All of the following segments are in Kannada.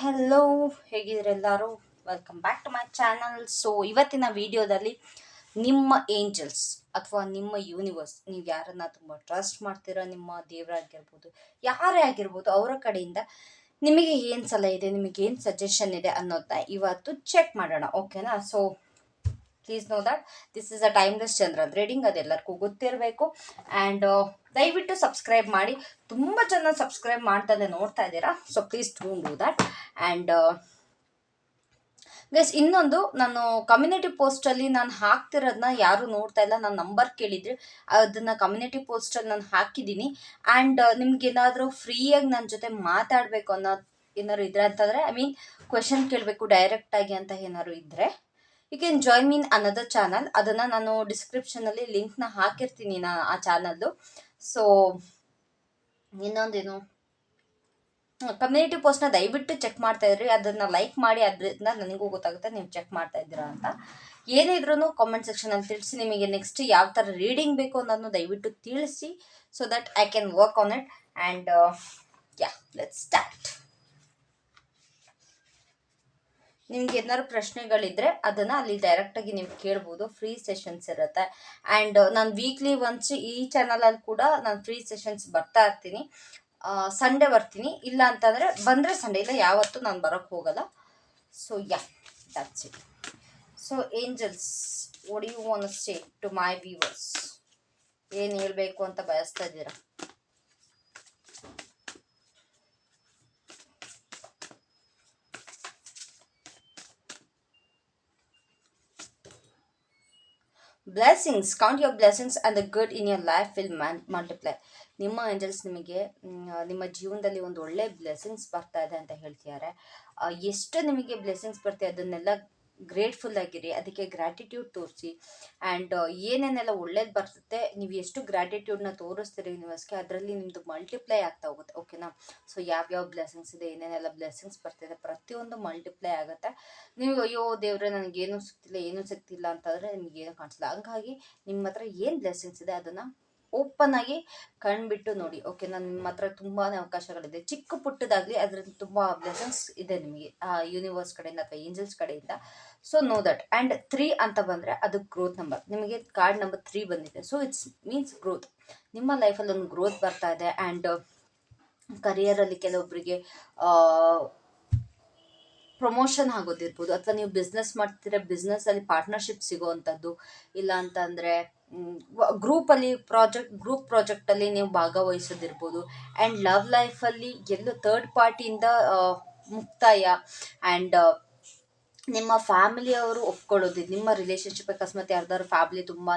ಹೆಲೋ ಹೇಗಿದ್ರೆ ಎಲ್ಲರೂ welcome back to my channel so ಇವತ್ತಿನ ವಿಡಿಯೋದಲ್ಲಿ ನಿಮ್ಮ ಏಂಜಲ್ಸ್ ಅಥವಾ ನಿಮ್ಮ ಯೂನಿವರ್ಸ್ ನೀವು ಯಾರನ್ನ ತುಂಬ ಟ್ರಸ್ಟ್ ಮಾಡ್ತೀರಾ, ನಿಮ್ಮ ದೇವರಾಗಿರ್ಬೋದು, ಯಾರೇ ಆಗಿರ್ಬೋದು, ಅವರ ಕಡೆಯಿಂದ ನಿಮಗೆ ಏನು ಸಲಹೆ ಇದೆ, ನಿಮಗೆ ಏನು ಸಜೆಷನ್ ಇದೆ ಅನ್ನೋದನ್ನ ಇವತ್ತು ಚೆಕ್ ಮಾಡೋಣ ಓಕೆನಾ so please know that this is a timeless Chandra reading ಅದೆಲ್ಲರಿಗೂ ಗೊತ್ತಿರಬೇಕು. ಆ್ಯಂಡ್ ದಯವಿಟ್ಟು ಸಬ್ಸ್ಕ್ರೈಬ್ ಮಾಡಿ. ತುಂಬ ಜನ ಸಬ್ಸ್ಕ್ರೈಬ್ ಮಾಡ್ತಾನೆ ನೋಡ್ತಾ ಇದ್ದೀರಾ? So please don't do that and guys ಇನ್ನೊಂದು, ನಾನು ಕಮ್ಯುನಿಟಿ ಪೋಸ್ಟಲ್ಲಿ ನಾನು ಹಾಕ್ತಿರೋದನ್ನ ಯಾರು ನೋಡ್ತಾ ಇಲ್ಲ. ನಾನು ನಂಬರ್ ಕೇಳಿದ್ರೆ ಅದನ್ನು ಕಮ್ಯುನಿಟಿ ಪೋಸ್ಟಲ್ಲಿ ನಾನು ಹಾಕಿದ್ದೀನಿ. ಆ್ಯಂಡ್ ನಿಮ್ಗೇನಾದರೂ ಫ್ರೀಯಾಗಿ ನನ್ನ ಜೊತೆ ಮಾತಾಡಬೇಕು ಅನ್ನೋ ಏನಾದ್ರು ಇದ್ರೆ ಅಂತಂದರೆ ಐ ಮೀನ್ ಕ್ವೆಶನ್ ಕೇಳಬೇಕು ಡೈರೆಕ್ಟಾಗಿ ಅಂತ ಏನಾದ್ರು ಇದ್ದರೆ you can join mean another channel ಅದನ್ನು ನಾನು ಡಿಸ್ಕ್ರಿಪ್ಷನಲ್ಲಿ ಲಿಂಕ್ನ ಹಾಕಿರ್ತೀನಿ ನಾನು ಆ ಚಾನಲ್ದು ಸೊ ಇನ್ನೊಂದೇನು ಕಮ್ಯುನಿಟಿ ಪೋಸ್ಟ್ನ ದಯವಿಟ್ಟು ಚೆಕ್ ಮಾಡ್ತಾ ಇದ್ರಿ ಅದನ್ನು ಲೈಕ್ ಮಾಡಿ, ಅದರಿಂದ ನನಗೂ ಗೊತ್ತಾಗುತ್ತೆ ನೀವು ಚೆಕ್ ಮಾಡ್ತಾ ಇದ್ದೀರಾ ಅಂತ. ಏನೇ ಇದ್ರೂ ಕಾಮೆಂಟ್ ಸೆಕ್ಷನಲ್ಲಿ ತಿಳಿಸಿ, ನಿಮಗೆ ನೆಕ್ಸ್ಟ್ ಯಾವ ಥರ ರೀಡಿಂಗ್ ಬೇಕು ಅನ್ನೋದನ್ನು ದಯವಿಟ್ಟು ತಿಳಿಸಿ so that I can work on it and ya let start ನಿಮ್ಗೆ ಏನಾದ್ರು ಪ್ರಶ್ನೆಗಳಿದ್ರೆ ಅದನ್ನ ಅಲ್ಲಿ ಡೈರೆಕ್ಟಾಗಿ ನೀವು ಕೇಳ್ಬೋದು. ಫ್ರೀ ಸೆಷನ್ಸ್ ಇರುತ್ತೆ. ಆ್ಯಂಡ್ ನಾನು ವೀಕ್ಲಿ ಒನ್ಸ್ ಈ ಚಾನಲಲ್ಲಿ ಕೂಡ ನಾನು ಫ್ರೀ ಸೆಷನ್ಸ್ ಬರ್ತಾ ಇರ್ತೀನಿ. ಸಂಡೇ ಬರ್ತೀನಿ. ಇಲ್ಲ ಅಂತಂದರೆ ಬಂದರೆ ಸಂಡೇ ಇಲ್ಲ ಯಾವತ್ತೂ ನಾನು ಬರೋಕ್ಕೆ ಹೋಗಲ್ಲ. So ya that's it so angels ಒಡಿಯುವ you stay to my viewers ಏನು ಹೇಳಬೇಕು ಅಂತ ಬಯಸ್ತಾ ಇದ್ದೀರಾ? Blessings count your blessings and the good in your life will man multiply ನಿಮ್ಮ ಏಂಜಲ್ಸ್ ನಿಮಗೆ ನಿಮ್ಮ ಜೀವನದಲ್ಲಿ ಒಂದು ಒಳ್ಳೆ ಬ್ಲೆಸ್ಸಿಂಗ್ಸ್ ಬರ್ತಾ ಇದೆ ಅಂತ ಹೇಳ್ತಿದ್ದಾರೆ. ಎಷ್ಟು ನಿಮಗೆ ಬ್ಲೆಸ್ಸಿಂಗ್ಸ್ ಬರ್ತೀವಿ ಅದನ್ನೆಲ್ಲ ಗ್ರೇಟ್ಫುಲ್ ಆಗಿರಿ, ಅದಕ್ಕೆ ಗ್ರ್ಯಾಟಿಟ್ಯೂಡ್ ತೋರಿಸಿ. ಆ್ಯಂಡ್ ಏನೇನೆಲ್ಲ ಒಳ್ಳೇದು ಬರ್ತದೆ ನೀವು ಎಷ್ಟು ಗ್ರ್ಯಾಟಿಟ್ಯೂಡ್ನ ತೋರಿಸ್ತೀರಿ ಯೂನಿವರ್ಸ್ಗೆ, ಅದರಲ್ಲಿ ನಿಮ್ಮದು ಮಲ್ಟಿಪ್ಲೈ ಆಗ್ತಾ ಹೋಗುತ್ತೆ ಓಕೆನಾ ಸೊ ಯಾವ್ಯಾವ ಬ್ಲೆಸ್ಸಿಂಗ್ಸ್ ಇದೆ, ಏನೇನೆಲ್ಲ ಬ್ಲೆಸ್ಸಿಂಗ್ಸ್ ಬರ್ತಿದೆ ಪ್ರತಿಯೊಂದು ಮಲ್ಟಿಪ್ಲೈ ಆಗುತ್ತೆ. ನೀವು, ಅಯ್ಯೋ, ದೇವ್ರೆ, ನನಗೇನು ಸಿಗ್ತಿಲ್ಲ, ಏನೂ ಸಿಗ್ತಿಲ್ಲ ಅಂತಂದರೆ ನಿಮಗೇನು ಕಾಣಿಸಲ್ಲ. ಹಂಗಾಗಿ ನಿಮ್ಮ ಹತ್ರ ಏನು ಬ್ಲೆಸ್ಸಿಂಗ್ಸ್ ಇದೆ, ಅದನ್ನು ಓಪನ್ ಆಗಿ ಕಣ್ಬಿಟ್ಟು ನೋಡಿ. ಓಕೆ ನಾನು ನಿಮ್ಮ ಹತ್ರ ತುಂಬಾ ಅವಕಾಶಗಳಿದೆ. ಚಿಕ್ಕ ಪುಟ್ಟದಾಗಲಿ ಅದರಲ್ಲಿ ತುಂಬ ಬ್ಲೆಸನ್ಸ್ ಇದೆ ನಿಮಗೆ, ಆ ಯೂನಿವರ್ಸ್ ಕಡೆಯಿಂದ ಅಥವಾ ಏಂಜಲ್ಸ್ ಕಡೆಯಿಂದ. So know that and three ಅಂತ ಬಂದರೆ ಅದು ಗ್ರೋತ್ ನಂಬರ್ ನಿಮಗೆ ಕಾರ್ಡ್ ನಂಬರ್ ತ್ರೀ ಬಂದಿದೆ. ಸೊ ಇಟ್ಸ್ ಮೀನ್ಸ್ ಗ್ರೋತ್ ನಿಮ್ಮ ಲೈಫಲ್ಲಿ ಒಂದು ಗ್ರೋತ್ ಬರ್ತಾ ಇದೆ ಆ್ಯಂಡ್ ಕರಿಯರಲ್ಲಿ ಕೆಲವೊಬ್ಬರಿಗೆ ಪ್ರಮೋಷನ್ ಆಗೋದಿರ್ಬೋದು. ಅಥವಾ ನೀವು ಬಿಸ್ನೆಸ್ ಮಾಡ್ತಿದ್ರೆ ಬಿಸ್ನೆಸ್ಸಲ್ಲಿ ಪಾರ್ಟ್ನರ್ಶಿಪ್ ಸಿಗೋವಂಥದ್ದು ಇಲ್ಲ ಅಂತ ಅಂದರೆ ಗ್ರೂಪಲ್ಲಿ ಪ್ರಾಜೆಕ್ಟ್ ಗ್ರೂಪ್ ಪ್ರಾಜೆಕ್ಟಲ್ಲಿ ನೀವು ಭಾಗವಹಿಸೋದಿರ್ಬೋದು. ಆ್ಯಂಡ್ ಲವ್ ಲೈಫಲ್ಲಿ ಎಲ್ಲೂ ಥರ್ಡ್ ಪಾರ್ಟಿಯಿಂದ ಮುಕ್ತಾಯ. ಆ್ಯಂಡ್ ನಿಮ್ಮ ಫ್ಯಾಮಿಲಿಯವರು ಒಪ್ಕೊಳ್ಳೋದು ನಿಮ್ಮ ರಿಲೇಷನ್ಶಿಪ್ ಅಕಸ್ಮಾತ್ ಯಾರ್ದಾದ್ರು ಫ್ಯಾಮಿಲಿ ತುಂಬಾ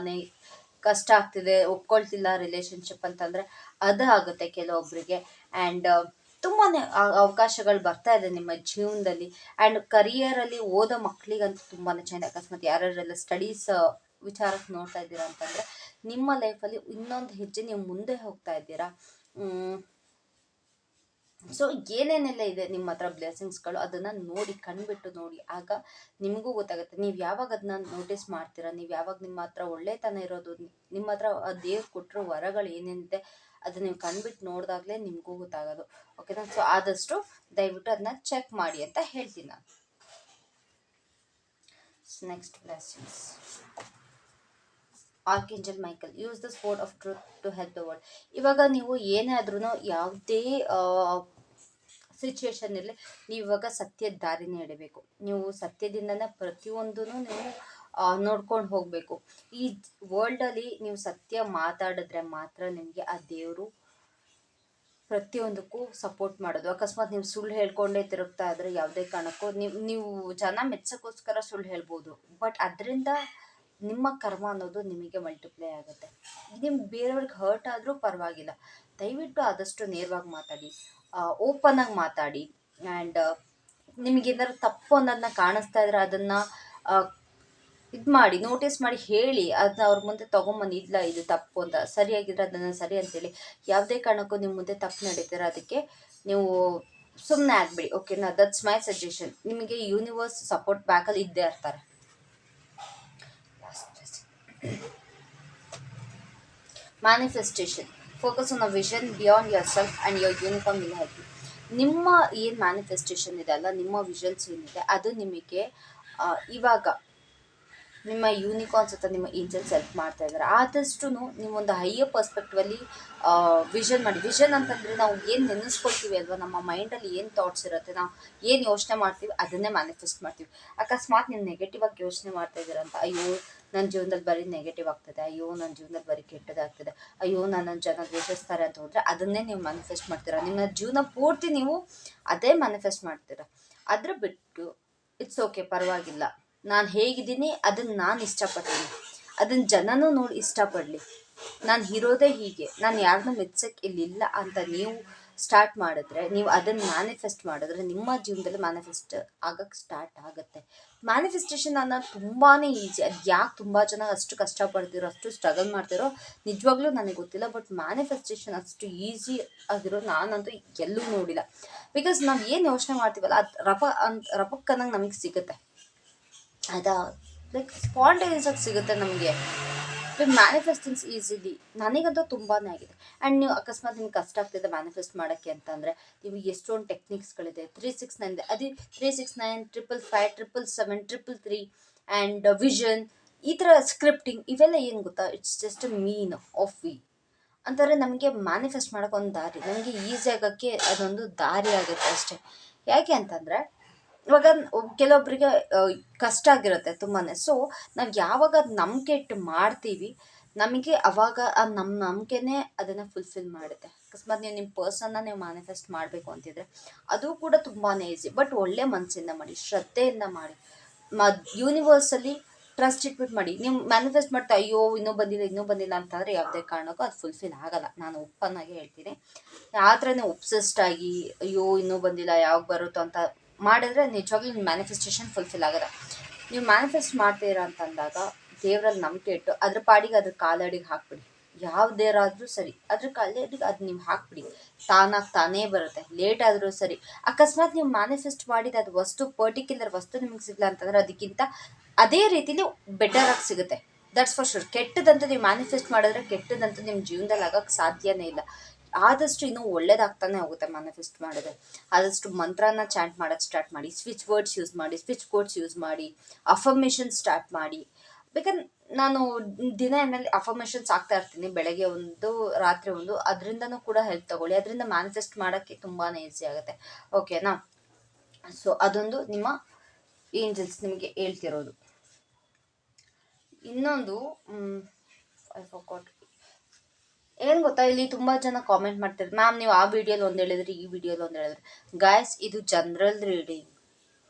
ಕಷ್ಟ ಆಗ್ತಿದೆ, ಒಪ್ಕೊಳ್ತಿಲ್ಲ ರಿಲೇಷನ್ಶಿಪ್ ಅಂತಂದರೆ ಅದು ಆಗುತ್ತೆ ಕೆಲವೊಬ್ಬರಿಗೆ ಆ್ಯಂಡ್ ತುಂಬಾ ಅವಕಾಶಗಳು ಬರ್ತಾ ಇದೆ ನಿಮ್ಮ ಜೀವನದಲ್ಲಿ. ಆ್ಯಂಡ್ ಕರಿಯರಲ್ಲಿ ಓದೋ ಮಕ್ಕಳಿಗಂತೂ ತುಂಬಾ ಚೆನ್ನಾಗಿ ಅಕಸ್ಮಾತ್ ಯಾರ್ಯಾರೆಲ್ಲ ಸ್ಟಡೀಸ್ ವಿಚಾರಕ್ಕೆ ನೋಡ್ತಾ ಇದ್ದೀರಾ ಅಂತಂದರೆ, ನಿಮ್ಮ ಲೈಫಲ್ಲಿ ಇನ್ನೊಂದು ಹೆಜ್ಜೆ ನೀವು ಮುಂದೆ ಹೋಗ್ತಾ ಇದ್ದೀರಾ? ಸೊ ಏನೇನೆಲ್ಲ ಇದೆ ನಿಮ್ಮ ಹತ್ರ ಬ್ಲೆಸ್ಸಿಂಗ್ಸ್ಗಳು ಅದನ್ನು ನೋಡಿ, ಕಣ್ಬಿಟ್ಟು ನೋಡಿ. ಆಗ ನಿಮಗೂ ಗೊತ್ತಾಗುತ್ತೆ. ನೀವು ಯಾವಾಗ ಅದನ್ನ ನೋಟಿಸ್ ಮಾಡ್ತೀರಾ? ನೀವು ಯಾವಾಗ ನಿಮ್ಮ ಹತ್ರ ಒಳ್ಳೆತನ ಇರೋದು? ನಿಮ್ಮ ಹತ್ರ ದೇವ್ರು ಕೊಟ್ಟಿರೋ ವರಗಳು ಏನೇನಿದೆ ಅದನ್ನ ನೀವು ಕಣ್ಬಿಟ್ಟು ನೋಡಿದಾಗಲೇ ನಿಮಗೂ ಗೊತ್ತಾಗೋದು. ಓಕೆನಾ ಸೊ ಆದಷ್ಟು ದಯವಿಟ್ಟು ಅದನ್ನ ಚೆಕ್ ಮಾಡಿ ಅಂತ ಹೇಳ್ತೀನಿ ನಾನು. Next blessings archangel Michael use the sport of truth to help the world ಇವಾಗ ನೀವು ಏನೇ ಆದ್ರೂ ಯಾವುದೇ ಸಿಚುವೇಶನ್ ಇರಲಿ, ನೀವು ಇವಾಗ ಸತ್ಯದ ದಾರಿನೇ ಹಿಡಿಬೇಕು. ನೀವು ಸತ್ಯದಿಂದನೇ ಪ್ರತಿಯೊಂದೂ ನೀವು ನೋಡ್ಕೊಂಡು ಹೋಗಬೇಕು. ಈ ವರ್ಲ್ಡಲ್ಲಿ ನೀವು ಸತ್ಯ ಮಾತಾಡಿದ್ರೆ ಮಾತ್ರ ನಿಮಗೆ ಆ ದೇವರು ಪ್ರತಿಯೊಂದಕ್ಕೂ ಸಪೋರ್ಟ್ ಮಾಡೋದು. ಅಕಸ್ಮಾತ್ ನೀವು ಸುಳ್ಳು ಹೇಳ್ಕೊಂಡೇ ತಿರುಗ್ತಾ ಇದ್ರೆ ಯಾವುದೇ ಕಾರಣಕ್ಕೂ ನೀವು ನೀವು ಜನ ಮೆಚ್ಚಕ್ಕೋಸ್ಕರ ಸುಳ್ಳು ಹೇಳ್ಬೋದು. ಬಟ್ ಅದರಿಂದ ನಿಮ್ಮ ಕರ್ಮ ಅನ್ನೋದು ನಿಮಗೆ ಮಲ್ಟಿಪ್ಲೈ ಆಗುತ್ತೆ. ನಿಮ್ಗೆ ಬೇರೆಯವ್ರಿಗೆ ಹರ್ಟ್ ಆದರೂ ಪರವಾಗಿಲ್ಲ. ದಯವಿಟ್ಟು ಆದಷ್ಟು ನೇರವಾಗಿ ಮಾತಾಡಿ. ಓಪನ್ ಆಗಿ ಮಾತಾಡಿ. ಆ್ಯಂಡ್ ನಿಮಗೇನಾದ್ರು ತಪ್ಪು ಅನ್ನೋದನ್ನ ಕಾಣಿಸ್ತಾ ಇದ್ರೆ ಅದನ್ನು ಇದು ಮಾಡಿ ನೋಟಿಸ್ ಮಾಡಿ ಹೇಳಿ. ಅದನ್ನ ಅವ್ರ ಮುಂದೆ ತೊಗೊಂಬನ್ನಿ ಇಲ್ಲ ಇದು ತಪ್ಪು ಅಂತ. ಸರಿಯಾಗಿದ್ರೆ ಅದನ್ನು ಸರಿ ಅಂತೇಳಿ ಯಾವುದೇ ಕಾರಣಕ್ಕೂ ನಿಮ್ಮ ಮುಂದೆ ತಪ್ಪು ನಡೀತಾರೆ ಅದಕ್ಕೆ ನೀವು ಸುಮ್ಮನೆ ಆಗ್ಬಿಡಿ. ಓಕೆನಾ ದಟ್ಸ್ ಮೈ ಸಜೆಷನ್ ನಿಮಗೆ ಯೂನಿವರ್ಸ್ ಸಪೋರ್ಟ್ ಬ್ಯಾಕಲ್ಲಿ ಇದ್ದೇ ಇರ್ತಾರೆ. Manifestation. Focus on a vision beyond yourself self and unicorn uniform ಇಲ್ಲ ಹೆಲ್ಪ್ ನಿಮ್ಮ ಏನು ಮ್ಯಾನಿಫೆಸ್ಟೇಷನ್ ಇದೆ ಅಲ್ಲ, ನಿಮ್ಮ ವಿಷನ್ಸ್ ಏನಿದೆ ಅದು ನಿಮಗೆ ಇವಾಗ ನಿಮ್ಮ ಯೂನಿಕಾನ್ಸ್ ಅಥವಾ ನಿಮ್ಮ ಏಂಜಲ್ಸ್ ಹೆಲ್ಪ್ ಮಾಡ್ತಾ ಇದ್ದಾರೆ. ಆದಷ್ಟು ನೀವೊಂದು ಹೈಯರ್ ಪರ್ಸ್ಪೆಕ್ಟಿವಲ್ಲಿ ವಿಷನ್ ಮಾಡಿ. ವಿಷನ್ ಅಂತಂದರೆ ನಾವು ಏನು ನೆನೆಸ್ಕೊಳ್ತೀವಿ ಅಲ್ವಾ, ನಮ್ಮ ಮೈಂಡಲ್ಲಿ ಏನು ಥಾಟ್ಸ್ ಇರುತ್ತೆ, ನಾವು ಏನು ಯೋಚನೆ ಮಾಡ್ತೀವಿ, ಅದನ್ನೇ ಮ್ಯಾನಿಫೆಸ್ಟ್ ಮಾಡ್ತೀವಿ. ಅಕಸ್ಮಾತ್ ನೀವು ನೆಗೆಟಿವ್ ಆಗಿ ಯೋಚನೆ ಮಾಡ್ತಾ ಇದ್ದೀರ ಅಂತ ಅಯ್ಯೋ ನನ್ನ ಜೀವನದಲ್ಲಿ ಬರೀ ನೆಗೆಟಿವ್ ಆಗ್ತದೆ. ಅಯ್ಯೋ ನನ್ನ ಜೀವನದಲ್ಲಿ ಬರೀ ಕೆಟ್ಟದಾಗ್ತದೆ. ಅಯ್ಯೋ ನನ್ನ ಜನ ದ್ವೇಷಿಸ್ತಾರೆ ಅಂತ ಹೋದರೆ ಅದನ್ನೇ ನೀವು ಮ್ಯಾನಿಫೆಸ್ಟ್ ಮಾಡ್ತೀರಾ? ನಿಮ್ಮ ಜೀವನ ಪೂರ್ತಿ ನೀವು ಅದೇ ಮ್ಯಾನಿಫೆಸ್ಟ್ ಮಾಡ್ತೀರಾ? ಅದ್ರ ಬಿಟ್ಟು ಇಟ್ಸ್ ಓಕೆ ಪರವಾಗಿಲ್ಲ. ನಾನು ಹೇಗಿದ್ದೀನಿ ಅದನ್ನು ನಾನು ಇಷ್ಟಪಡ್ತೀನಿ. ಅದನ್ನು ಜನನೂ ನೋಡಿ ಇಷ್ಟಪಡಲಿ. ನಾನು ಇರೋದೇ ಹೀಗೆ. ನಾನು ಯಾರನ್ನೂ ಮೆಚ್ಚಕ್ಕೆ ಇಲ್ಲಿಲ್ಲ ಅಂತ ನೀವು ಸ್ಟಾರ್ಟ್ ಮಾಡಿದ್ರೆ, ನೀವು ಅದನ್ನು ಮ್ಯಾನಿಫೆಸ್ಟ್ ಮಾಡಿದ್ರೆ ನಿಮ್ಮ ಜೀವನದಲ್ಲಿ ಮ್ಯಾನಿಫೆಸ್ಟ್ ಆಗಕ್ಕೆ ಸ್ಟಾರ್ಟ್ ಆಗುತ್ತೆ. ಮ್ಯಾನಿಫೆಸ್ಟೇಷನ್ ಅನ್ನೋದು ತುಂಬಾ ಈಸಿ ಅದು ಯಾಕೆ ತುಂಬ ಜನ ಅಷ್ಟು ಕಷ್ಟಪಡ್ತಿರೋ, ಅಷ್ಟು ಸ್ಟ್ರಗಲ್ ಮಾಡ್ತಿರೋ ನಿಜವಾಗ್ಲೂ ನನಗೆ ಗೊತ್ತಿಲ್ಲ ಬಟ್ ಮ್ಯಾನಿಫೆಸ್ಟೇಷನ್ ಅಷ್ಟು ಈಸಿ ಆಗಿರೋ ನಾನಂತೂ ಎಲ್ಲೂ ನೋಡಿಲ್ಲ. ಬಿಕಾಸ್ ನಾವು ಏನು ಯೋಚನೆ ಮಾಡ್ತೀವಲ್ಲ, ಅದು ರಪ ಅಂತ ರಪಕ್ಕನ್ನಂಗೆ ನಮಗೆ ಸಿಗುತ್ತೆ. ಅದು ಲೈಕ್ ಸ್ಪಾಂಟೇನಿಯಸ್ ಆಗಿ ಸಿಗುತ್ತೆ ನಮಗೆ. ಮ್ಯಾನಿಫೆಸ್ಟಿಂಗ್ಸ್ ಈಸಿಲಿ ನನಗಂತೂ ತುಂಬಾ ಆಗಿದೆ. ಆ್ಯಂಡ್ ನೀವು ಅಕಸ್ಮಾತ್ ನಿಮ್ಗೆ ಕಷ್ಟ ಆಗ್ತಿದೆ ಮ್ಯಾನಿಫೆಸ್ಟ್ ಮಾಡೋಕ್ಕೆ ಅಂತಂದರೆ ನೀವು ಎಷ್ಟೊಂದು ಟೆಕ್ನಿಕ್ಸ್ಗಳಿದೆ ತ್ರೀ ಸಿಕ್ಸ್ ನೈನ್ ಇದೆ. ಅದು three six nine triple five triple seven triple three and vision ಈ ಥರ ಸ್ಕ್ರಿಪ್ಟಿಂಗ್ ಇವೆಲ್ಲ ಏನು ಗೊತ್ತಾ? It's just mean of we ಅಂತಾರೆ ನಮಗೆ ಮ್ಯಾನಿಫೆಸ್ಟ್ ಮಾಡೋಕೆ ಒಂದು ದಾರಿ, ನಮಗೆ ಈಸಿ ಆಗೋಕ್ಕೆ ಅದೊಂದು ದಾರಿ ಆಗುತ್ತೆ ಅಷ್ಟೇ. ಯಾಕೆ ಅಂತಂದರೆ ಇವಾಗ ಕೆಲವೊಬ್ಬರಿಗೆ ಕಷ್ಟ ಆಗಿರುತ್ತೆ ತುಂಬಾ ಸೊ ನಾವು ಯಾವಾಗ ಅದು ನಂಬಿಕೆ ಇಟ್ಟು ಮಾಡ್ತೀವಿ, ನಮಗೆ ಅವಾಗ ಆ ನಮ್ಮ ನಂಬಿಕೆನೇ ಅದನ್ನು ಫುಲ್ಫಿಲ್ ಮಾಡುತ್ತೆ. ಅಕಸ್ಮಾತ್ ನೀವು ನಿಮ್ಮ ಪರ್ಸನ್ನ ನೀವು ಮ್ಯಾನಿಫೆಸ್ಟ್ ಮಾಡಬೇಕು ಅಂತಿದ್ರೆ, ಅದು ಕೂಡ ತುಂಬಾ ಈಸಿ ಬಟ್ ಒಳ್ಳೆ ಮನಸ್ಸಿಂದ ಮಾಡಿ, ಶ್ರದ್ಧೆಯಿಂದ ಮಾಡಿ, ಮ ಯೂನಿವರ್ಸಲ್ಲಿ ಟ್ರಸ್ಟ್ ಇಟ್ಬಿಟ್ಟು ಮಾಡಿ. ನೀವು ಮ್ಯಾನಿಫೆಸ್ಟ್ ಮಾಡ್ತಾ, ಅಯ್ಯೋ, ಇನ್ನೂ ಬಂದಿಲ್ಲ ಇನ್ನೂ ಬಂದಿಲ್ಲ ಅಂತಂದರೆ ಯಾವುದೇ ಕಾರಣಕ್ಕೂ ಅದು ಫುಲ್ಫಿಲ್ ಆಗಲ್ಲ. ನಾನು ಓಪನ್ ಆಗಿ ಹೇಳ್ತೀನಿ. ಆ ಥರ ನೀವು ಒಬ್ಸೆಸ್ಡ್ ಆಗಿ, ಅಯ್ಯೋ, ಇನ್ನೂ ಬಂದಿಲ್ಲ, ಯಾವಾಗ ಬರುತ್ತೋ ಅಂತ ಮಾಡಿದ್ರೆ ನಿಜವಾಗ್ಲೂ ನಿಮ್ಮ ಮ್ಯಾನಿಫೆಸ್ಟೇಷನ್ ಫುಲ್ಫಿಲ್ ಆಗಲ್ಲ. ನೀವು ಮ್ಯಾನಿಫೆಸ್ಟ್ ಮಾಡ್ತೀರಾ ಅಂತಂದಾಗ ದೇವರಲ್ಲಿ ನಂಬಿಕೆ ಇಟ್ಟು ಅದ್ರ ಪಾಡಿಗೆ ಅದ್ರ ಕಾಲಡಿಗೆ ಹಾಕ್ಬಿಡಿ. ಯಾವ ದೇವರಾದರೂ ಸರಿ, ಅದ್ರ ಕಾಲಡಿಗೆ ಅದು ನೀವು ಹಾಕ್ಬಿಡಿ. ತಾನಾಗಿ ತಾನೇ ಬರುತ್ತೆ. ಲೇಟ್ ಆದರೂ ಸರಿ. ಅಕಸ್ಮಾತ್ ನೀವು ಮ್ಯಾನಿಫೆಸ್ಟ್ ಮಾಡಿದ ಅದು ವಸ್ತು ಪರ್ಟಿಕ್ಯುಲರ್ ವಸ್ತು ನಿಮಗೆ ಸಿಗಲ್ಲ ಅಂತಂದ್ರೆ ಅದಕ್ಕಿಂತ ಅದೇ ರೀತಿಲಿ ಬೆಟರ್ ಆಗಿ ಸಿಗುತ್ತೆ. ದಟ್ಸ್ ಫಾರ್ ಶೂರ್ ಕೆಟ್ಟದಂತೂ ನೀವು ಮ್ಯಾನಿಫೆಸ್ಟ್ ಮಾಡಿದ್ರೆ ಕೆಟ್ಟದಂತೂ ನಿಮ್ಮ ಜೀವನದಲ್ಲಿ ಆಗೋಕ್ಕೆ ಸಾಧ್ಯನೇ ಇಲ್ಲ. ಆದಷ್ಟು ಇನ್ನೂ ಒಳ್ಳೇದಾಗ್ತಾನೆ ಹೋಗುತ್ತೆ ಮ್ಯಾನಿಫೆಸ್ಟ್ ಮಾಡಿದ್ರೆ. ಆದಷ್ಟು ಮಂತ್ರನ ಚಾಂಟ್ ಮಾಡೋದು ಸ್ಟಾರ್ಟ್ ಮಾಡಿ ಸ್ವಿಚ್ ವರ್ಡ್ಸ್ ಯೂಸ್ ಮಾಡಿ ಸ್ವಿಚ್ ಕೋಡ್ಸ್ ಯೂಸ್ ಮಾಡಿ ಅಫರ್ಮೇಷನ್ ಸ್ಟಾರ್ಟ್ ಮಾಡಿ. ಬೇಕಂದ್ರೆ ನಾನು ದಿನ ಏನಲ್ಲಿ ಅಫರ್ಮೇಷನ್ಸ್ ಆಗ್ತಾ ಇರ್ತೀನಿ, ಬೆಳಗ್ಗೆ ಒಂದು, ರಾತ್ರಿ ಒಂದು, ಅದರಿಂದನೂ ಕೂಡ ಹೆಲ್ಪ್ ತಗೊಳ್ಳಿ. ಅದರಿಂದ ಮ್ಯಾನಿಫೆಸ್ಟ್ ಮಾಡೋಕ್ಕೆ ತುಂಬಾ ಈಸಿ ಆಗುತ್ತೆ. ಓಕೆನಾ ಸೊ ಅದೊಂದು ನಿಮ್ಮ ಏಂಜಲ್ಸ್ ನಿಮಗೆ ಹೇಳ್ತಿರೋದು. ಇನ್ನೊಂದು ಐ ಫಾಟ್ ಏನು ಗೊತ್ತಾ, ಇಲ್ಲಿ ತುಂಬ ಜನ ಕಾಮೆಂಟ್ ಮಾಡ್ತಾರೆ ಮ್ಯಾಮ್ ನೀವು ಆ ವಿಡಿಯೋಲಿ ಒಂದು ಹೇಳಿದ್ರಿ, ಈ ವಿಡಿಯೋಲಿ ಒಂದು ಹೇಳಿದ್ರಿ. ಗಾಯ್ಸ್ ಇದು ಜನರಲ್ ರೀಡಿಂಗ್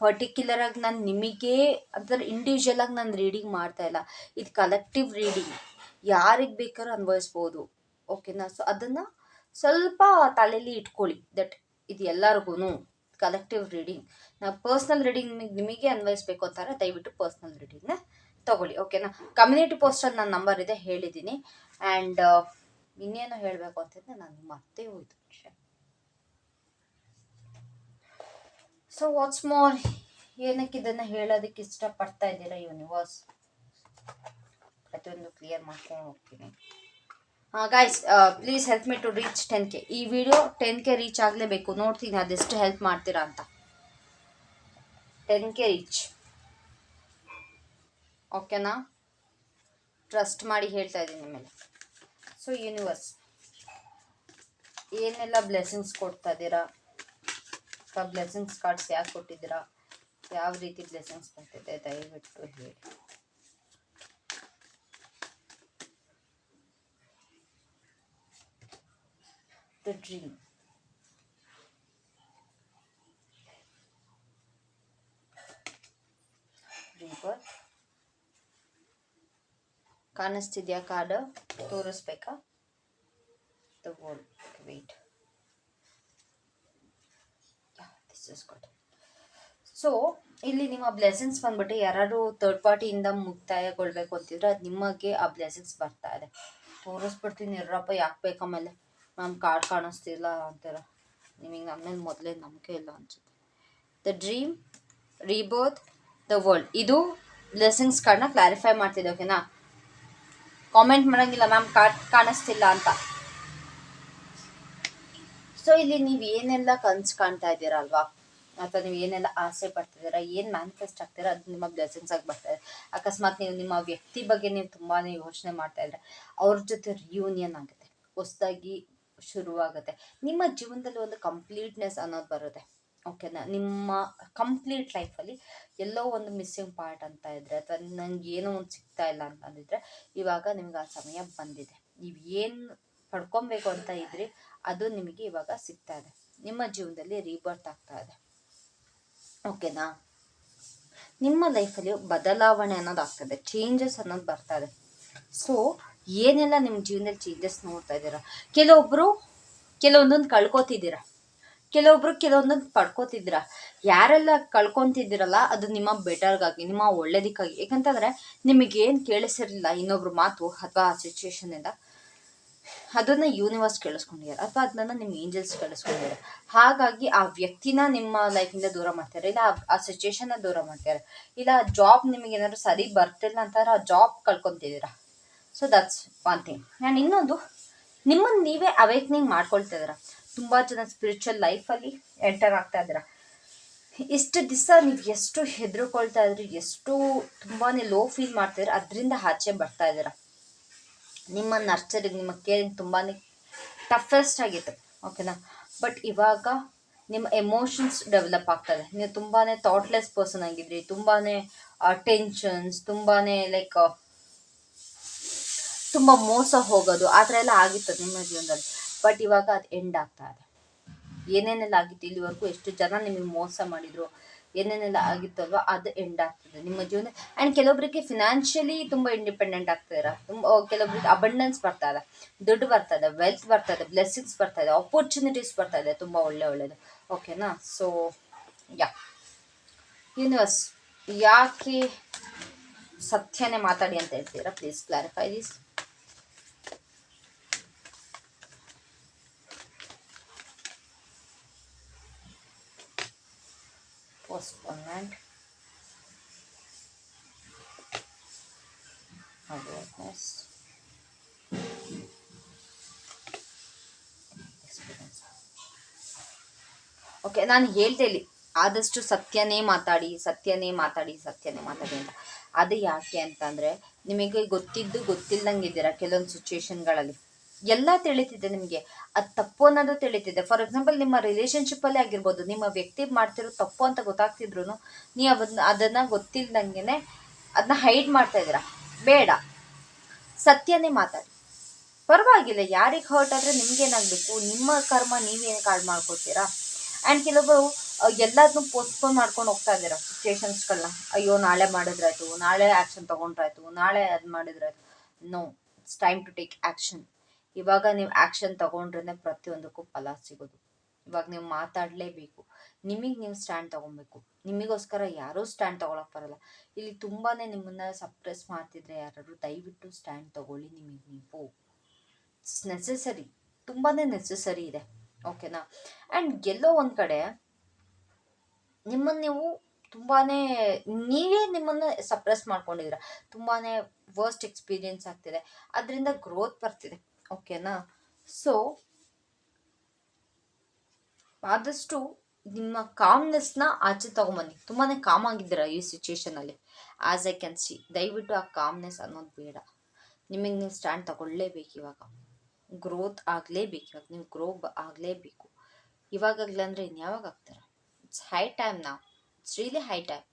ಪರ್ಟಿಕ್ಯುಲರ್ ಆಗಿ ನಾನು ನಿಮಗೆ ಅದರ ಇಂಡಿವಿಜುವಲ್ ಆಗಿ ನಾನು ರೀಡಿಂಗ್ ಮಾಡ್ತಾ ಇಲ್ಲ. ಇದು ಕಲೆಕ್ಟಿವ್ ರೀಡಿಂಗ್ ಯಾರಿಗೆ ಬೇಕಾದ್ರೂ ಅನ್ವಯಿಸ್ಬೋದು. ಓಕೆನಾ ಸೊ ಅದನ್ನು ಸ್ವಲ್ಪ ತಲೆಯಲ್ಲಿ ಇಟ್ಕೊಳ್ಳಿ. ದಟ್ ಇದು ಎಲ್ಲರಿಗೂ ಕಲೆಕ್ಟಿವ್ ರೀಡಿಂಗ್ ನಾವು ಪರ್ಸ್ನಲ್ ರೀಡಿಂಗ್ ನಿಮಗೆ ಅನ್ವಯಿಸ್ಬೇಕು ಅಂತಾರೆ, ದಯವಿಟ್ಟು ಪರ್ಸ್ನಲ್ ರೀಡಿಂಗ್ನ ತಗೊಳ್ಳಿ. ಓಕೆನಾ ಕಮ್ಯುನಿಟಿ ಪೋಸ್ಟಲ್ಲಿ ನನ್ನ ನಂಬರ್ ಇದೆ, ಹೇಳಿದ್ದೀನಿ. ಆ್ಯಂಡ್ ಇನ್ನೇನು ಹೇಳಬೇಕು ಅಂತಂದರೆ ನಾನು ಮತ್ತೆ ಹೋಯ್ತು ಸೊ ವಾಟ್ಸ್ ಮೋರ್ ಏನಕ್ಕೆ ಇದನ್ನ ಹೇಳೋದಕ್ಕೆ ಇಷ್ಟಪಡ್ತಾ ಇದ್ದೀರಾ ಯೂನಿವರ್ಸ್ ಪ್ರತಿಯೊಂದು ಕ್ಲಿಯರ್ ಮಾಡ್ಕೊಂಡು ಹೋಗ್ತೀನಿ. Guys please help me to reach ten K ಈ ವಿಡಿಯೋ ಟೆನ್ ಕೆ ರೀಚ್ ಆಗಲೇಬೇಕು. ನೋಡ್ತೀನಿ ಅದೆಷ್ಟು ಹೆಲ್ಪ್ ಮಾಡ್ತೀರಾ ಅಂತ. ಟೆನ್ ಕೆ ರೀಚ್ ಓಕೆನಾ ಟ್ರಸ್ಟ್ ಮಾಡಿ ಹೇಳ್ತಾ ಇದ್ದೀನಿ ನಿಮಗೆ ಸೊ ಯೂನಿವರ್ಸ್ ಏನೆಲ್ಲ ಬ್ಲೆಸ್ಸಿಂಗ್ಸ್ ಕೊಡ್ತಾ ಇದ್ದೀರಾ? ಅಥವಾ ಬ್ಲೆಸ್ಸಿಂಗ್ಸ್ ಕಾರ್ಡ್ಸ್ ಯಾಕೆ ಕೊಟ್ಟಿದ್ದೀರಾ? ಯಾವ ರೀತಿ ಬ್ಲೆಸ್ಸಿಂಗ್ಸ್ ಕೊಡ್ತಿದೆ ದಯವಿಟ್ಟು ಹೇಳಿ. ದ ಡ್ರೀಮ್ ರಿಬರ್ತ್ ಕಾಣಿಸ್ತಿದ್ಯಾ card ತೋರಿಸ್ಬೇಕಾ? The world wait this is good so ಇಲ್ಲಿ ನಿಮ್ಮ ಬ್ಲೆಸಿಂಗ್ಸ್ ಬಂದ್ಬಿಟ್ಟು ಯಾರು ಥರ್ಡ್ ಪಾರ್ಟಿಯಿಂದ ಮುಕ್ತಾಯಗೊಳ್ಬೇಕು ಅಂತಿದ್ರೆ ಅದು ನಿಮಗೆ ಆ ಬ್ಲೆಸಿಂಗ್ಸ್ ಬರ್ತಾ ಇದೆ. ತೋರಿಸ್ಬಿಡ್ತೀನಿ, ಇರ್ರಪ್ಪ, ಯಾಕೆ ಬೇಕಮೇಲೆ ಮ್ಯಾಮ್ ಕಾರ್ಡ್ ಕಾಣಿಸ್ತಿಲ್ಲ ಅಂತೀರ? ನಿಮಗೆ ನಮ್ಮ ಮೇಲೆ ಮೊದಲೇ ನಂಬಿಕೆ ಇಲ್ಲ ಅನ್ಸುತ್ತೆ. The dream rebirth the world ಇದು ಬ್ಲೆಸಿಂಗ್ಸ್ ಕಾರ್ಡ್ನ ಕ್ಲಾರಿಫೈ ಮಾಡ್ತಿದ್ದೆ ಓಕೆನಾ ಕಾಮೆಂಟ್ ಮಾಡೋಂಗಿಲ್ಲ ಮ್ಯಾಮ್ ಕಾಣಿಸ್ತಿಲ್ಲ ಅಂತ. ಸೊ ಇಲ್ಲಿ ನೀವು ಏನೆಲ್ಲ ಕನ್ಸು ಕಾಣ್ತಾ ಇದ್ದೀರಾ ಅಲ್ವಾ ಅಥವಾ ನೀವು ಏನೆಲ್ಲ ಆಸೆ ಪಡ್ತಿದ್ದೀರಾ? ಏನು ಮ್ಯಾನಿಫೆಸ್ಟ್ ಆಗ್ತೀರಾ? ಅದು ನಿಮ್ಮ ಬ್ಲೆಸಿಂಗ್ಸ್ ಆಗಿ ಬರ್ತಾ ಇದೆ. ಅಕಸ್ಮಾತ್ ನೀವು ನಿಮ್ಮ ವ್ಯಕ್ತಿ ಬಗ್ಗೆ ನೀವು ತುಂಬಾ ಯೋಚನೆ ಮಾಡ್ತಾ ಇದ್ರೆ, ಅವ್ರ ಜೊತೆ ರಿಯೂನಿಯನ್ ಆಗುತ್ತೆ. ಹೊಸದಾಗಿ ಶುರುವಾಗುತ್ತೆ. ನಿಮ್ಮ ಜೀವನದಲ್ಲಿ ಒಂದು ಕಂಪ್ಲೀಟ್ನೆಸ್ ಅನ್ನೋದು ಬರುತ್ತೆ. ಓಕೆನಾ ನಿಮ್ಮ ಕಂಪ್ಲೀಟ್ ಲೈಫಲ್ಲಿ ಎಲ್ಲೋ ಒಂದು ಮಿಸ್ಸಿಂಗ್ ಪಾರ್ಟ್ ಅಂತ ಇದ್ದರೆ ಅಥವಾ ನಂಗೆ ಏನೋ ಒಂದು ಸಿಗ್ತಾ ಇಲ್ಲ ಅಂತ ಅಂದಿದ್ರೆ ಇವಾಗ ನಿಮ್ಗೆ ಆ ಸಮಯ ಬಂದಿದೆ. ನೀವು ಏನು ಪಡ್ಕೊಬೇಕು ಅಂತ ಇದ್ರಿ ಅದು ನಿಮಗೆ ಇವಾಗ ಸಿಗ್ತಾ ಇದೆ. ನಿಮ್ಮ ಜೀವನದಲ್ಲಿ ರೀಬರ್ತ್ ಆಗ್ತಾ ಇದೆ. ಓಕೆನಾ? ನಿಮ್ಮ ಲೈಫಲ್ಲಿ ಬದಲಾವಣೆ ಅನ್ನೋದು ಆಗ್ತದೆ ಚೇಂಜಸ್ ಅನ್ನೋದು ಬರ್ತಾ ಇದೆ. ಸೊ ಏನೆಲ್ಲ ನಿಮ್ಮ ಜೀವನದಲ್ಲಿ ಚೇಂಜಸ್ ನೋಡ್ತಾ ಇದ್ದೀರಾ? ಕೆಲವೊಬ್ಬರು ಕೆಲವೊಂದೊಂದು ಕಳ್ಕೊತಿದ್ದೀರಾ? ಕೆಲವೊಬ್ರು ಕೆಲವೊಂದನ್ನು ಪಡ್ಕೋತಿದ್ರ. ಯಾರೆಲ್ಲ ಕಳ್ಕೊತಿದ್ದೀರಲ್ಲ, ಅದು ನಿಮ್ಮ ಬೆಟರ್ಗಾಗಿ, ನಿಮ್ಮ ಒಳ್ಳೇದಕ್ಕಾಗಿ. ಯಾಕಂತಂದ್ರೆ, ನಿಮಗೇನು ಕೇಳಿಸಿರಲಿಲ್ಲ ಇನ್ನೊಬ್ರ ಮಾತು ಅಥವಾ ಆ ಸಿಚುವೇಶನಿಂದ ಅದನ್ನ ಯೂನಿವರ್ಸ್ ಕೇಳಿಸ್ಕೊಂಡಿದ್ದಾರೆ ಅಥವಾ ಅದನ್ನ ನಿಮ್ಮ ಏಂಜಲ್ಸ್ ಕೇಳಿಸ್ಕೊಂಡಿದ್ದಾರೆ ಹಾಗಾಗಿ ಆ ವ್ಯಕ್ತಿನ ನಿಮ್ಮ ಲೈಫಿಂದ ದೂರ ಮಾಡ್ತಾರೆ ಇಲ್ಲ, ಆ- ಆ ಸಿಚುವೇಶನ್ನ ದೂರ ಮಾಡ್ತಾರೆ ಇಲ್ಲ ಜಾಬ್ ನಿಮಗೆ ಏನಾದ್ರು ಸರಿ ಬರ್ತಿಲ್ಲ ಅಂತಾರೆ ಆ ಜಾಬ್ ಕಳ್ಕೊತಿದ್ದೀರಾ. ಸೊ ದಟ್ಸ್ ಒನ್ ಥಿಂಗ್ ನಾನು ಇನ್ನೊಂದು ನಿಮ್ಮನ್ನು ನೀವೇ ಅವೇಕ್ನಿಂಗ್ ಮಾಡ್ಕೊಳ್ತಾ ಇದ್ದೀರಾ ತುಂಬ ಜನ ಸ್ಪಿರಿಚುವಲ್ ಲೈಫಲ್ಲಿ ಎಂಟರ್ ಆಗ್ತಾ ಇದ್ದೀರಾ? ಇಷ್ಟು ದಿವಸ ನೀವು ಎಷ್ಟು ಹೆದರ್ಕೊಳ್ತಾ ಇದ್ರಿ, ಎಷ್ಟು ತುಂಬಾ ಲೋ ಫೀಲ್ ಮಾಡ್ತಿದ್ರೆ ಅದರಿಂದ ಆಚೆ ಬರ್ತಾ ಇದ್ದೀರಾ? ನಿಮ್ಮ ನರ್ಚರಿಗೆ ನಿಮ್ಮ ಕೇರಿಂಗ್ ತುಂಬಾ ಟಫೆಸ್ಟ್ ಆಗಿತ್ತು ಓಕೆನಾ ಬಟ್ ಇವಾಗ ನಿಮ್ಮ ಎಮೋಷನ್ಸ್ ಡೆವಲಪ್ ಆಗ್ತದೆ ನೀವು ತುಂಬಾ ಥಾಟ್ಲೆಸ್ ಪರ್ಸನ್ ಆಗಿದ್ರಿ ತುಂಬಾ ಟೆನ್ಷನ್ಸ್ ತುಂಬಾ ಲೈಕ್ ತುಂಬ ಮೋಸ ಹೋಗೋದು, ಆ ಥರ ಎಲ್ಲ ಆಗಿತ್ತು ನಿಮ್ಮ ಜೀವನದಲ್ಲಿ. ಬಟ್ ಇವಾಗ ಅದು ಎಂಡ್ ಆಗ್ತಾ ಇದೆ. ಏನೇನೆಲ್ಲ ಆಗಿತ್ತು ಇಲ್ಲಿವರೆಗೂ ಎಷ್ಟು ಜನ ನಿಮಗೆ ಮೋಸ ಮಾಡಿದ್ರು, ಏನೇನೆಲ್ಲ ಆಗಿತ್ತಲ್ವ ಅದು ಎಂಡ್ ಆಗ್ತದೆ ನಿಮ್ಮ ಜೀವನ. ಆ್ಯಂಡ್ ಕೆಲವೊಬ್ಬರಿಗೆ ಫಿನಾನ್ಷಿಯಲಿ ತುಂಬ ಇಂಡಿಪೆಂಡೆಂಟ್ ಆಗ್ತಿದ್ದೀರಾ ತುಂಬ ಕೆಲವೊಬ್ಬರಿಗೆ ಅಬಂಡೆನ್ಸ್ ಬರ್ತಾ ಇದೆ. ದುಡ್ಡು ಬರ್ತಾ ಇದೆ ವೆಲ್ತ್ ಬರ್ತಾ ಇದೆ ಬ್ಲೆಸ್ಸಿಂಗ್ಸ್ ಬರ್ತಾ ಇದೆ ಆಪರ್ಚುನಿಟೀಸ್ ಬರ್ತಾ ಇದೆ, ತುಂಬ ಒಳ್ಳೆ ಒಳ್ಳೆಯದು ಓಕೆನಾ ಸೊ ಯಾ ಯೂನಿವರ್ಸ್ ಯಾಕೆ ಸತ್ಯನೇ ಮಾತಾಡಿ ಅಂತ ಹೇಳ್ತೀರಾ? Please clarify this postponement awareness okay ನಾನು ಹೇಳ್ದೆ ಇಲ್ಲಿ ಆದಷ್ಟು ಸತ್ಯನೇ ಮಾತಾಡಿ ಸತ್ಯನೇ ಮಾತಾಡಿ ಸತ್ಯನೇ ಮಾತಾಡಿ ಅಂತ. ಅದು ಯಾಕೆ ಅಂತಂದ್ರೆ, ನಿಮಗೆ ಗೊತ್ತಿದ್ದು ಗೊತ್ತಿಲ್ಲದಂಗೆ ಇದ್ದೀರಾ ಕೆಲವೊಂದು ಸಿಚುವೇಶನ್ಗಳಲ್ಲಿ ಎಲ್ಲ ತಿಳಿತಿದೆ ನಿಮಗೆ. ಅದು ತಪ್ಪು ಅನ್ನೋದು ತಿಳಿತಿದೆ. ಫಾರ್ ಎಕ್ಸಾಂಪಲ್ ನಿಮ್ಮ ರಿಲೇಶನ್ಶಿಪ್ಪಲ್ಲೇ ಆಗಿರ್ಬೋದು, ನಿಮ್ಮ ವ್ಯಕ್ತಿ ಮಾಡ್ತಿರೋ ತಪ್ಪು ಅಂತ ಗೊತ್ತಾಗ್ತಿದ್ರು ನೀವು ಅದನ್ನ, ಅದನ್ನು ಗೊತ್ತಿಲ್ದಂಗೆನೆ ಅದನ್ನ ಹೈಡ್ ಮಾಡ್ತಾ ಇದ್ದೀರಾ? ಬೇಡ. ಸತ್ಯನೇ ಮಾತಾಡಿ. ಪರವಾಗಿಲ್ಲ, ಯಾರಿಗೆ ಹರ್ಟ್ ಆದರೆ ನಿಮ್ಗೇನಾಗಬೇಕು? ನಿಮ್ಮ ಕರ್ಮ ನೀವೇನು ಕಾಳು ಮಾಡ್ಕೋತೀರಾ? ಆ್ಯಂಡ್ ಕೆಲವರು ಎಲ್ಲದನ್ನೂ ಪೋಸ್ಟ್ಪೋನ್ ಮಾಡ್ಕೊಂಡು ಹೋಗ್ತಾ ಇದ್ದೀರಾ? ಸಿಚುವೇಶನ್ಸ್ಗಳನ್ನ ಅಯ್ಯೋ, ನಾಳೆ ಮಾಡಿದ್ರಾಯ್ತು, ನಾಳೆ ಆ್ಯಕ್ಷನ್ ತೊಗೊಂಡ್ರಾಯ್ತು, ನಾಳೆ ಅದು ಮಾಡಿದ್ರಾಯ್ತು. No it's time to take action ಇವಾಗ ನೀವು ಆ್ಯಕ್ಷನ್ ತಗೊಂಡ್ರೆ ಪ್ರತಿಯೊಂದಕ್ಕೂ ಫಲ ಸಿಗೋದು. ಇವಾಗ ನೀವು ಮಾತಾಡಲೇಬೇಕು. ನಿಮಗೆ ನೀವು ಸ್ಟ್ಯಾಂಡ್ ತಗೊಬೇಕು. ನಿಮಗೋಸ್ಕರ ಯಾರೂ ಸ್ಟ್ಯಾಂಡ್ ತಗೊಳಕ್ ಬರಲ್ಲ. ಇಲ್ಲಿ ತುಂಬಾ ನಿಮ್ಮನ್ನ ಸಪ್ರೆಸ್ ಮಾಡ್ತಿದ್ರೆ ಯಾರಾದರೂ ದಯವಿಟ್ಟು ಸ್ಟ್ಯಾಂಡ್ ತಗೊಳ್ಳಿ ನಿಮಗೆ ನೀವು. ಇಟ್ಸ್ ನೆಸೆಸರಿ ತುಂಬಾ ನೆಸೆಸರಿ ಇದೆ. ಓಕೆನಾ ಆ್ಯಂಡ್ ಎಲ್ಲೋ ಒಂದು ಕಡೆ ನಿಮ್ಮನ್ನು ನೀವು ತುಂಬಾ ನೀವೇ ನಿಮ್ಮನ್ನು ಸಪ್ರೆಸ್ ಮಾಡ್ಕೊಂಡಿದ್ದೀರ. ತುಂಬಾ ವರ್ಸ್ಟ್ ಎಕ್ಸ್ಪೀರಿಯನ್ಸ್ ಆಗ್ತಿದೆ. ಅದರಿಂದ ಗ್ರೋತ್ ಬರ್ತಿದೆ. ಓಕೆನಾ ಸೊ ಆದಷ್ಟು ನಿಮ್ಮ ಕಾಮ್ನೆಸ್ನ ಆಚೆ ತಗೊಂಬನ್ನಿ. ತುಂಬಾ ಕಾಮ್ ಆಗಿದ್ದೀರಾ ಈ ಸಿಚುವೇಶನಲ್ಲಿ ಆಸ್ ಐ ಕ್ಯಾನ್ ಸಿ ದಯವಿಟ್ಟು ಆ ಕಾಮ್ನೆಸ್ ಅನ್ನೋದು ಬೇಡ. ನಿಮಗೆ ನೀವು ಸ್ಟ್ಯಾಂಡ್ ತಗೊಳ್ಳೇಬೇಕು ಇವಾಗ. ಗ್ರೋತ್ ಆಗಲೇಬೇಕು ಇವಾಗ. ನೀವು ಗ್ರೋ ಆಗಲೇಬೇಕು. ಅಂದರೆ ಇನ್ಯಾವಾಗ ಆಗ್ತಾರೆ? ಇಟ್ಸ್ ಹೈ ಟೈಮ್ ನಾವು it's really high time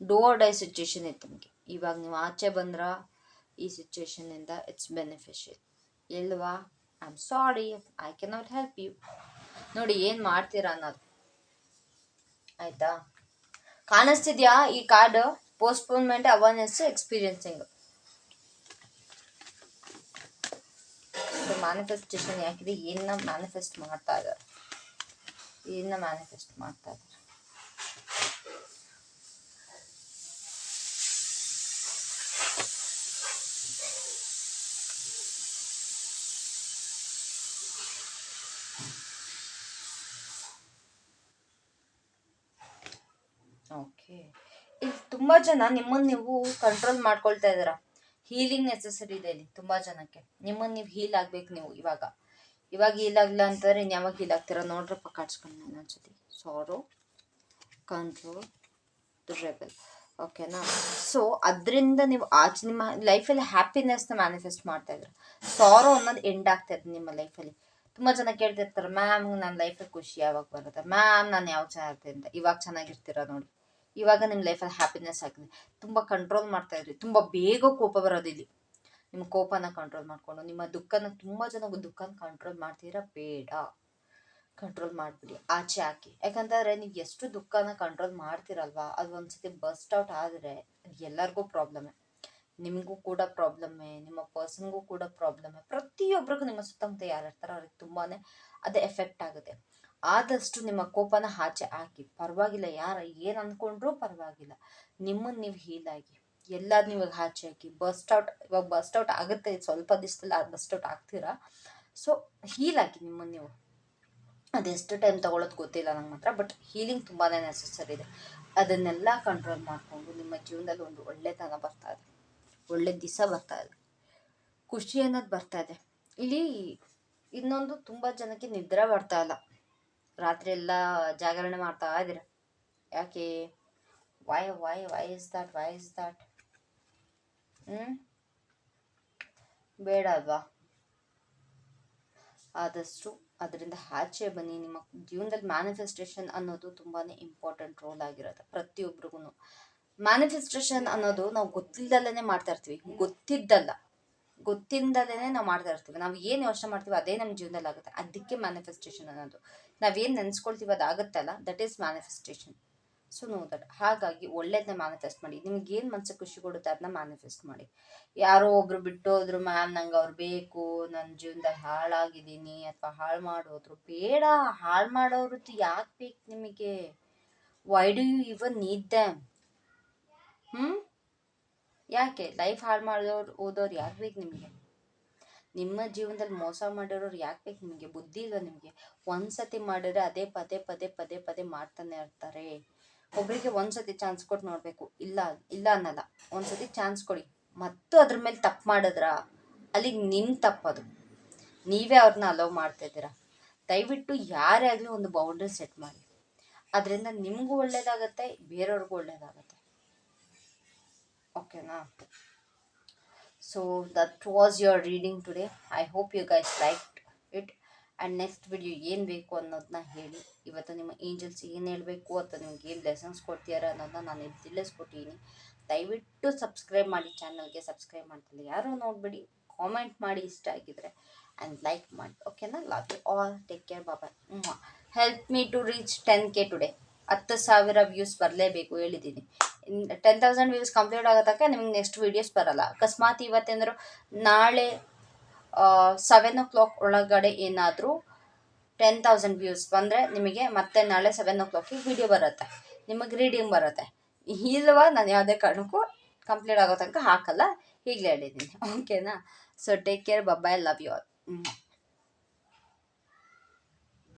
do die situation ಇತ್ತು ನಿಮಗೆ. ಇವಾಗ ನೀವು ಆಚೆ ಬಂದ್ರ, ಈ ಸಿಚುವೇಶನಿಂದ ಇಟ್ಸ್ ಬೆನಿಫಿಷಿಯಲ್ ಇಲ್ವಾ? I am sorry I can not help you ನೋಡಿ, ಏನು ಮಾಡ್ತೀರಾ ಅನ್ನೋದು. ಆಯ್ತಾ? ಕಾಣಿಸ್ತಿದ್ಯಾ ಈ card? Postponement awareness experiencing manifestation ಯಾಕಿದೆ? ಏನನ್ನ ಮ್ಯಾನಿಫೆಸ್ಟ್ ಮಾಡ್ತಾ ಇದ್ದಾರೆ? ಏನನ್ನ ಮ್ಯಾನಿಫೆಸ್ಟ್ ಮಾಡ್ತಾ ಇದ್ದಾರೆ ಓಕೆ ಇಲ್ಲಿ ತುಂಬ ಜನ ನಿಮ್ಮನ್ನು ನೀವು ಕಂಟ್ರೋಲ್ ಮಾಡ್ಕೊಳ್ತಾ ಇದ್ದೀರಾ? ಹೀಲಿಂಗ್ ನೆಸೆಸರಿ ಇದೆ ಇಲ್ಲಿ, ತುಂಬ ಜನಕ್ಕೆ. ನಿಮ್ಮನ್ನು ನೀವು ಹೀಲ್ ಆಗ್ಬೇಕು ನೀವು ಇವಾಗ. ಇವಾಗ ಈಲಾಗ್ಲ ಅಂತಂದ್ರೆ ಇನ್ ಯಾವಾಗ ಈಲಾಗ್ತೀರ ನೋಡ್ರಪ್ಪ ಕಾಡ್ಸ್ಕೊಂಡು ನನ್ನ ಜೊತೆ. ಸಾರೋ ಕಂಟ್ರೋಲ್ ರೆಬಲ್ ಓಕೆನಾ ಸೊ ಅದರಿಂದ ನೀವು ಆಚೆ, ನಿಮ್ಮ ಲೈಫಲ್ಲಿ ಹ್ಯಾಪಿನೆಸ್ನ ಮ್ಯಾನಿಫೆಸ್ಟ್ ಮಾಡ್ತಾ ಇದ್ರು ಸಾರೋ ಅನ್ನೋದು ಎಂಡ್ ಆಗ್ತಾ ಇದೆ ನಿಮ್ಮ ಲೈಫಲ್ಲಿ ತುಂಬ ಜನ ಕೇಳ್ತಿರ್ತಾರೆ ಮ್ಯಾಮ್ ನನ್ನ ಲೈಫಲ್ಲಿ ಖುಷಿ ಯಾವಾಗ ಬರುತ್ತೆ? ಮ್ಯಾಮ್ ನಾನು ಯಾವ ಚೆನ್ನಾಗಿರ್ತೀನಿ ಅಂತ. ಇವಾಗ ಚೆನ್ನಾಗಿರ್ತೀರ ನೋಡಿ. ಇವಾಗ ನಿಮ್ಮ ಲೈಫಲ್ಲಿ ಹ್ಯಾಪಿನೆಸ್ ಆಗಿದೆ. ತುಂಬ ಕಂಟ್ರೋಲ್ ಮಾಡ್ತಾ ಇದ್ರಿ. ತುಂಬ ಬೇಗ ಕೋಪ ಬರೋದು ಇಲ್ಲಿ. ನಿಮ್ಮ ಕೋಪನ ಕಂಟ್ರೋಲ್ ಮಾಡಿಕೊಂಡು, ನಿಮ್ಮ ದುಃಖನ ತುಂಬ ಜನ ದುಃಖನ ಕಂಟ್ರೋಲ್ ಮಾಡ್ತೀರಾ? ಬೇಡ. ಕಂಟ್ರೋಲ್ ಮಾಡಿಬಿಡಿ. ಆಚೆ ಹಾಕಿ. ಯಾಕಂತಂದರೆ ನೀವು ಎಷ್ಟು ದುಃಖನ ಕಂಟ್ರೋಲ್ ಮಾಡ್ತೀರಲ್ವಾ? ಅದು ಒಂದ್ಸತಿ ಬಸ್ಟ್ ಔಟ್ ಆದರೆ ಎಲ್ಲರಿಗೂ ಪ್ರಾಬ್ಲಮ್ಮೆ ನಿಮಗೂ ಕೂಡ ಪ್ರಾಬ್ಲಮ್ಮೆ ನಿಮ್ಮ ಪರ್ಸನ್ಗೂ ಕೂಡ ಪ್ರಾಬ್ಲಮ್ಮೆ ಪ್ರತಿಯೊಬ್ಬರಿಗೂ ನಿಮ್ಮ ಸುತ್ತಮುತ್ತ ಯಾರು ಇರ್ತಾರೋ ಅವ್ರಿಗೆ ತುಂಬಾ ಅದು ಎಫೆಕ್ಟ್ ಆಗುತ್ತೆ. ಆದಷ್ಟು ನಿಮ್ಮ ಕೋಪನ ಆಚೆ ಹಾಕಿ. ಪರವಾಗಿಲ್ಲ, ಯಾರು ಏನು ಅಂದ್ಕೊಂಡ್ರೂ ಪರವಾಗಿಲ್ಲ. ನಿಮ್ಮನ್ನು ನೀವು ಹೀಲಾಗಿ ಎಲ್ಲಾದ್ನೂ ಇವಾಗ ಆಚೆ ಹಾಕಿ. ಬಸ್ಟ್ ಔಟ್ ಇವಾಗ ಬಸ್ಟ್ ಔಟ್ ಆಗುತ್ತೆ, ಸ್ವಲ್ಪ ದಿವಸದಲ್ಲಿ ಬಸ್ಟ್ ಔಟ್ ಆಗ್ತೀರಾ? ಸೊ ಹೀಲಾಗಿ ನಿಮ್ಮನ್ನು ನೀವು. ಅದೆಷ್ಟು ಟೈಮ್ ತಗೊಳ್ಳೋದು ಗೊತ್ತಿಲ್ಲ ನಂಗೆ ಮಾತ್ರ ಬಟ್ ಹೀಲಿಂಗ್ ತುಂಬಾ ನೆಸೆಸರಿ ಇದೆ. ಅದನ್ನೆಲ್ಲ ಕಂಟ್ರೋಲ್ ಮಾಡಿಕೊಂಡು ನಿಮ್ಮ ಜೀವನದಲ್ಲಿ ಒಂದು ಒಳ್ಳೆತನ ಬರ್ತಾ ಇದೆ. ಒಳ್ಳೆ ದಿವಸ ಬರ್ತಾ ಇದೆ. ಖುಷಿ ಅನ್ನೋದು ಬರ್ತಾ ಇದೆ. ಇಲ್ಲಿ ಇನ್ನೊಂದು ತುಂಬ ಜನಕ್ಕೆ ನಿದ್ರೆ ಬರ್ತಾ ಇಲ್ಲ. ರಾತ್ರಿ ಎಲ್ಲ ಜಾಗರಣೆ ಮಾಡ್ತಾ ಇದ್ದೀರ ಯಾಕೆ? Why why why is that why is that ಹ್ಞೂ ಬೇಡ ಅಲ್ವಾ? ಆದಷ್ಟು ಅದರಿಂದ ಆಚೆ ಬನ್ನಿ. ನಿಮ್ಮ ಜೀವನದಲ್ಲಿ ಮ್ಯಾನಿಫೆಸ್ಟೇಷನ್ ಅನ್ನೋದು ತುಂಬಾ ಇಂಪಾರ್ಟೆಂಟ್ ರೋಲ್ ಆಗಿರುತ್ತೆ ಪ್ರತಿಯೊಬ್ಬರಿಗೂ ಮ್ಯಾನಿಫೆಸ್ಟೇಷನ್ ಅನ್ನೋದು ನಾವು ಗೊತ್ತಿಲ್ಲದಲ್ಲೇ ಮಾಡ್ತಾ ಇರ್ತೀವಿ. ಗೊತ್ತಿದ್ದಲ್ಲ. ಗೊತ್ತಿಂದಲೇ ನಾವು ಮಾಡ್ತಾ ಇರ್ತೀವಿ. ನಾವು ಏನು ಯೋಚನೆ ಮಾಡ್ತೀವಿ ಅದೇ ನಮ್ಮ ಜೀವನದಲ್ಲಿ ಆಗುತ್ತೆ ಅದಕ್ಕೆ ಮ್ಯಾನಿಫೆಸ್ಟೇಷನ್ ಅನ್ನೋದು. ನಾವೇನು ನೆನೆಸ್ಕೊಳ್ತೀವಿ ಅದು ಆಗುತ್ತಲ್ಲ that is manifestation so know that ಹಾಗಾಗಿ ಒಳ್ಳೇದನ್ನ ಮ್ಯಾನಿಫೆಸ್ಟ್ ಮಾಡಿ. ನಿಮ್ಗೆ ಏನು ಮನ್ಸಿಗೆ ಖುಷಿ ಕೊಡುತ್ತೆ ಅದನ್ನ ಮ್ಯಾನಿಫೆಸ್ಟ್ ಮಾಡಿ. ಯಾರೋ ಒಬ್ರು ಬಿಟ್ಟೋದ್ರು, ಮ್ಯಾಮ್, ನಂಗೆ ಅವ್ರು ಬೇಕು ನನ್ನ ಜೀವನದಲ್ಲಿ ಹಾಳಾಗಿದ್ದೀನಿ ಅಥವಾ ಹಾಳು ಮಾಡೋದ್ರು. ಬೇಡ, ಹಾಳು ಮಾಡೋರು ಯಾಕೆ ಬೇಕು ನಿಮಗೆ? Why do you even need them ಹ್ಞೂ ಯಾಕೆ? ಲೈಫ್ ಹಾಳು ಮಾಡೋರು ಓದೋರು ಯಾಕೆ ಬೇಕು ನಿಮಗೆ? ನಿಮ್ಮ ಜೀವನದಲ್ಲಿ ಮೋಸ ಮಾಡಿರೋರು ಯಾಕೆ ಬೇಕು ನಿಮಗೆ? ಬುದ್ಧಿ ಇಲ್ಲ ನಿಮಗೆ? ಒಂದ್ಸತಿ ಮಾಡಿದ್ರೆ ಅದೇ ಪದೇ ಪದೇ ಪದೇ ಪದೇ ಮಾಡ್ತಾನೆ ಇರ್ತಾರೆ. ಒಬ್ಬರಿಗೆ ಒಂದ್ಸತಿ ಚಾನ್ಸ್ ಕೊಟ್ಟು ನೋಡಬೇಕು. ಇಲ್ಲ ಇಲ್ಲ ಅನ್ನಲ್ಲ. ಒಂದ್ಸತಿ ಚಾನ್ಸ್ ಕೊಡಿ. ಮತ್ತು ಅದ್ರ ಮೇಲೆ ತಪ್ಪು ಮಾಡಿದ್ರ? ಅಲ್ಲಿಗೆ ನಿಮ್ಮ ತಪ್ಪದು. ನೀವೇ ಅವ್ರನ್ನ ಅಲೋವ್ ಮಾಡ್ತಾ ದಯವಿಟ್ಟು ಯಾರೇ ಆಗಲಿ ಒಂದು ಬೌಂಡ್ರಿ ಸೆಟ್ ಮಾಡಿ. ಅದರಿಂದ ನಿಮಗೂ ಒಳ್ಳೇದಾಗತ್ತೆ, ಬೇರೆಯವ್ರಿಗೂ ಒಳ್ಳೇದಾಗತ್ತೆ. ಓಕೆನಾ so that was your reading today I hope you guys like it and next video ಏನು ಬೇಕು ಅನ್ನೋದನ್ನ ಹೇಳಿ. ಇವತ್ತು ನಿಮ್ಮ ಏಂಜಲ್ಸ್ ಏನು ಹೇಳಬೇಕು ಅಥವಾ ನಿಮ್ಗೆ ಏನು ಲೆಸನ್ಸ್ ಕೊಡ್ತೀರ ಅನ್ನೋದನ್ನ ನಾನು ಇಲ್ಲಿ ತಿಳಿಸ್ಕೊಟ್ಟಿದ್ದೀನಿ ದಯವಿಟ್ಟು ಸಬ್ಸ್ಕ್ರೈಬ್ ಮಾಡಿ ಚಾನಲ್ಗೆ ಸಬ್ಸ್ಕ್ರೈಬ್ ಮಾಡ್ತಿಲ್ಲ ಯಾರೂ ನೋಡಿಬಿಡಿ. ಕಾಮೆಂಟ್ ಮಾಡಿ ಇಷ್ಟ ಆಗಿದ್ರೆ ಆ್ಯಂಡ್ ಲೈಕ್ ಮಾಡಿ. ಓಕೆನಾ love you all take care Baba help me to reach ten K today ಹತ್ತು ಸಾವಿರ ವ್ಯೂಸ್ ಬರಲೇಬೇಕು ಹೇಳಿದ್ದೀನಿ ಟೆನ್ ತೌಸಂಡ್ ವ್ಯೂಸ್ ಕಂಪ್ಲೀಟ್ ಆಗೋ ತನಕ ನಿಮ್ಗೆ ನೆಕ್ಸ್ಟ್ ವೀಡಿಯೋಸ್ ಬರಲ್ಲ. ಅಕಸ್ಮಾತ್ ಇವತ್ತೇನಾದ್ರು ನಾಳೆ ಸೆವೆನ್ ಓ ಕ್ಲಾಕ್ ಒಳಗಡೆ ಏನಾದರೂ ಟೆನ್ ತೌಸಂಡ್ ವ್ಯೂಸ್ ಬಂದರೆ ನಿಮಗೆ ಮತ್ತೆ ನಾಳೆ ಸೆವೆನ್ ಓ ಕ್ಲಾಕಿಗೆ ವಿಡಿಯೋ ಬರುತ್ತೆ. ನಿಮಗೆ ರೀಡಿಂಗ್ ಬರುತ್ತೆ. ಇಲ್ವಾ? ನಾನು ಯಾವುದೇ ಕಾರಣಕ್ಕೂ ಕಂಪ್ಲೀಟ್ ಆಗೋ ತನಕ ಹಾಕಲ್ಲ. ಈಗಲೇ ಹೇಳಿದ್ದೀನಿ ಓಕೆನಾ so take care bye bye love you all